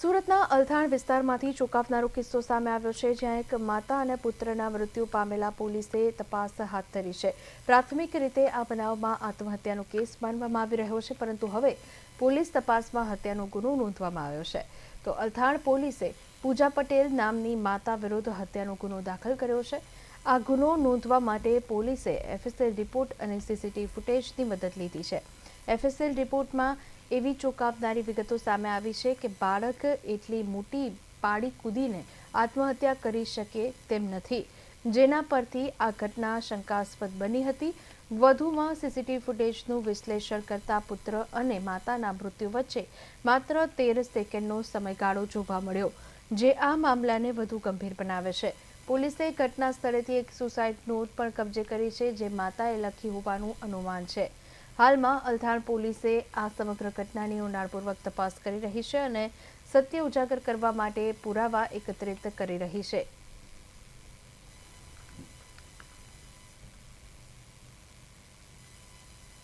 સુરતના અલથાણ વિસ્તારમાંથી ચોંકાવનારો કિસ્સો સામે આવ્યો છે, જ્યાં એક માતા અને પુત્રના મૃત્યુ પામેલા પોલીસે તપાસ હાથ ધરી છે. પ્રાથમિક રીતે આ બનાવમાં આત્મહત્યાનો કેસ માનવામાં આવી રહ્યો છે, પરંતુ હવે પોલીસ તપાસમાં હત્યાનો ગુનો નોંધવામાં આવ્યો છે. તો અલથાણ પોલીસે પૂજા પટેલ નામની માતા વિરુદ્ધ હત્યાનો ગુનો દાખલ કર્યો છે. આ ગુનો નોંધવા માટે પોલીસે એફએસએલ રિપોર્ટ અને સીસીટીવી ફૂટેજની મદદ લીધી છે. એફએસએલ રિપોર્ટમાં એવી ચોંકાવનારી વિગતો સામે આવી છે કે બાળક એટલી મોટી પાડી કૂદીને આત્મહત્યા કરી શકે તેમ નથી. જેના પરથી આ ઘટના શંકાસ્પદ બની હતી. વધુમાં સીસીટીવી ફૂટેજનું વિશ્લેષણ કરતા પુત્ર અને માતાના મૃત્યુ વચ્ચે માત્ર તેર સેકન્ડનો સમયગાળો જોવા મળ્યો, જે આ મામલાને વધુ ગંભીર બનાવે છે. પોલીસે ઘટના સ્થળેથી એક સુસાઇડ નોટ પણ કબજે કરી છે, જે માતાએ લખી હોવાનું અનુમાન છે. હાલમાં અલથાણ પોલીસે આ સમગ્ર ઘટનાની ઊંડાણપૂર્વક તપાસ કરી રહી છે અને સત્ય ઉજાગર કરવા માટે પુરાવા એકત્રિત કરી રહી છે.